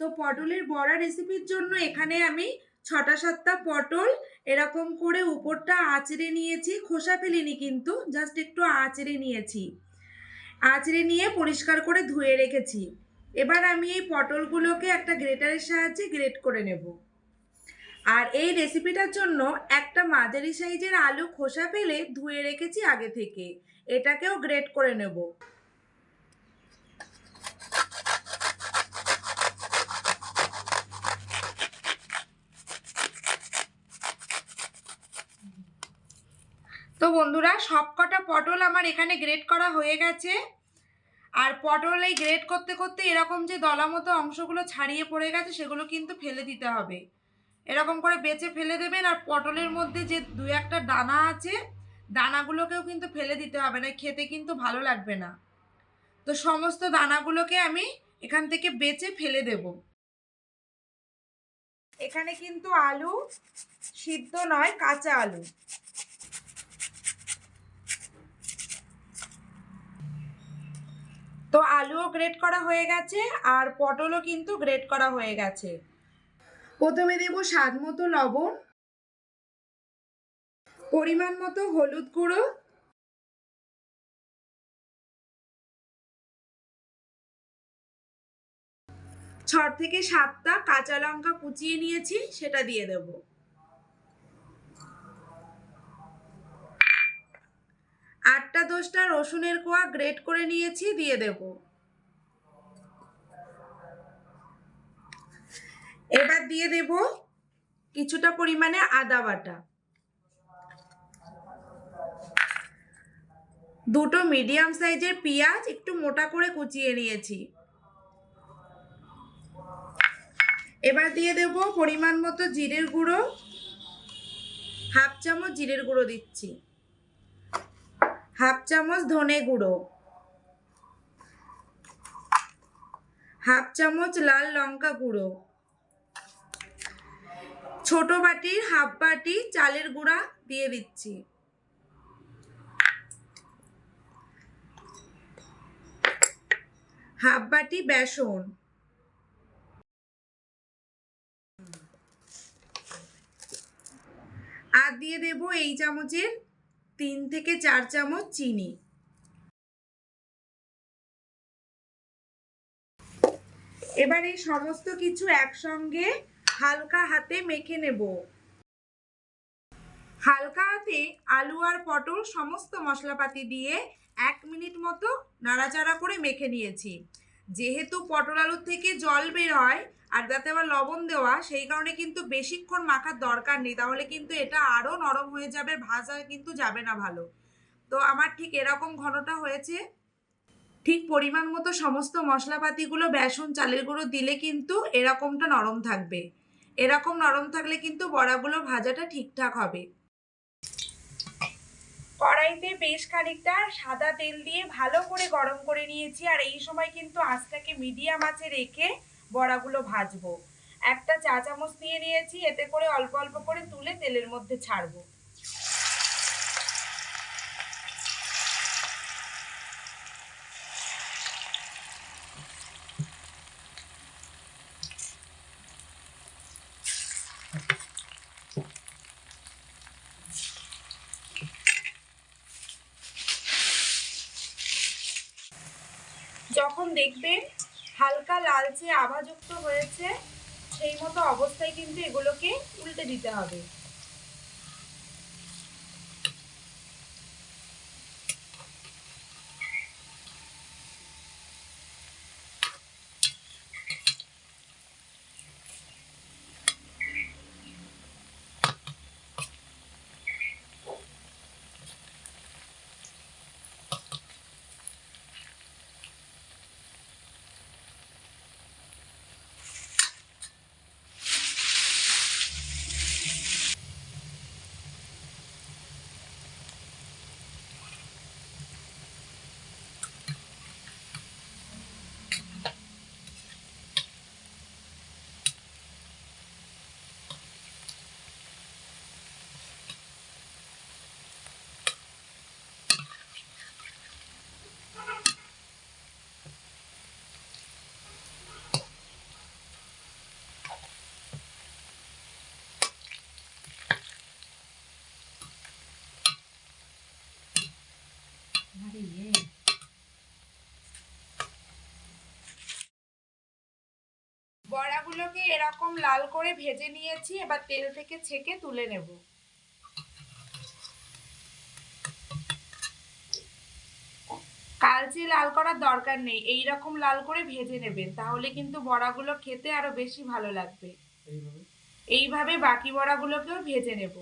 তো পটলের বড়া রেসিপির জন্য এখানে আমি ছটা সাতটা পটল এরকম করে উপরটা আঁচড়ে নিয়েছি, খোসা ফেলিনি কিন্তু জাস্ট একটু আঁচড়ে নিয়েছি। আঁচড়ে নিয়ে পরিষ্কার করে ধুয়ে রেখেছি। এবার আমি এই পটলগুলোকে একটা গ্রেটারের সাহায্যে গ্রেট করে নেব। আর এই রেসিপিটার জন্য একটা মাঝারি সাইজের আলু খোসা ফেলে ধুয়ে রেখেছি আগে থেকে। এটাকেও গ্রেট করে নেব। তো বন্ধুরা সব কটা পটল আমার এখানে গ্রেড করা হয়ে গেছে। আর পটল এই গ্রেড করতে করতে এরকম যে দলা মতো অংশগুলো ছাড়িয়ে পড়ে গেছে, সেগুলো কিন্তু ফেলে দিতে হবে। এরকম করে বেছে ফেলে দেবেন, আর পটলের মধ্যে যে দু একটা দানা আছে, দানাগুলোকেও কিন্তু ফেলে দিতে হবে, না খেতে কিন্তু ভালো লাগবে না। তো সমস্ত দানাগুলোকে আমি এখান থেকে বেছে ফেলে দেব। এখানে কিন্তু আলু সিদ্ধ নয়, কাঁচা আলু। তো আলুও গ্রেট করা হয়ে গেছে আর পটলও কিন্তু গ্রেট করা হয়ে গেছে। প্রথমে দেব স্বাদ মতো লবণ, পরিমাণ মতো হলুদ গুঁড়ো ছ থেকে সাতটা কাঁচা লঙ্কা কুচিয়ে নিয়েছি, সেটা দিয়ে দেব। আটটা দশটা রসুনের কোয়া গ্রেট করে নিয়েছি, দিয়ে দেব। এবার দিয়ে দেব কিছুটা পরিমাণে আদা বাটা। দুটো মিডিয়াম সাইজের পেঁয়াজ একটু মোটা করে কুচিয়ে নিয়েছি। এবার দিয়ে দেব পরিমাণ মতো জিরের গুঁড়ো। হাফ চামচ জিরের গুঁড়ো দিচ্ছি। হাফ চামচ ধনে গুঁড়ো, হাফ চামচ লাল লঙ্কা গুঁড়ো, ছোট বাটির হাফ বাটি চালের গুঁড়া দিয়ে দিচ্ছি। হাফ বাটি বেসন, আর দিয়ে দেব এই চামচের তিন থেকে চার চামচ চিনি। এবার এই সমস্ত কিছু একসঙ্গে হালকা হাতে মেখে নেব। হালকা হাতে আলু আর পটল সমস্ত মশলাপাতি দিয়ে এক মিনিট মতো নাড়াচাড়া করে মেখে নিয়েছি। যেহেতু পটল আলুর থেকে জল বের হয় আর যাতে আবার লবণ দেওয়া, সেই কারণে কিন্তু বেশিক্ষণ মাখার দরকার নেই। তাহলে কিন্তু এটা আরও নরম হয়ে যাবে, ভাজা কিন্তু যাবে না ভালো। তো আমার ঠিক এরকম ঘনটা হয়েছে। ঠিক পরিমাণ মতো সমস্ত মশলাপাতিগুলো, বেসন, চালের গুঁড়ো দিলে কিন্তু এরকমটা নরম থাকবে। এরকম নরম থাকলে কিন্তু বড়াগুলো ভাজাটা ঠিকঠাক হবে। কড়াইতে বেশ খানিকটা সাদা তেল দিয়ে ভালো করে গরম করে নিয়েছি। আর এই সময় কিন্তু আঁচটাকে মিডিয়াম আঁচে রেখে বড়াগুলো ভাজবো। একটা চা চামচ দিয়ে নিয়েছি, এতে করে অল্প অল্প করে তুলে তেলের মধ্যে ছাড়বো। যখন দেখবেন হালকা লালচে আভাযুক্ত হয়েছে সেই মতো অবস্থায় কিন্তু এগুলোকে উল্টে দিতে হবে। বড়াগুলোকে এরকম লাল করে ভেজে নিয়েছি এবার তেল থেকে ছেঁকে তুলে নেব। কালচে লাল করার দরকার নেই এই রকম লাল করে ভেজে নেবেন তাহলে কিন্তু বড়াগুলো খেতে আরও বেশি ভালো লাগবে। এইভাবে? বাকি বড়াগুলোকেও ভেজে নেব।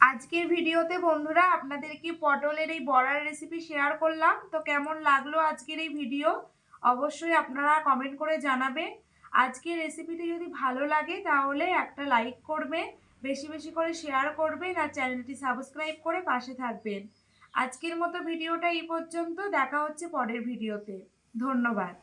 আজকের ভিডিওতে বন্ধুরা আপনাদেরকে পটলের এই বড়ার রেসিপি শেয়ার করলাম? তো কেমন লাগল আজকের এই ভিডিও? অবশ্যই আপনারা কমেন্ট করে জানাবেন। আজকের রেসিপিটি যদি ভালো লাগে তাহলে একটা লাইক করবেন, বেশি বেশি করে শেয়ার করবেন আর চ্যানেলটি সাবস্ক্রাইব করে পাশে থাকবেন। আজকের মতো ভিডিওটা এই পর্যন্ত, দেখা হচ্ছে পরের ভিডিওতে ধন্যবাদ।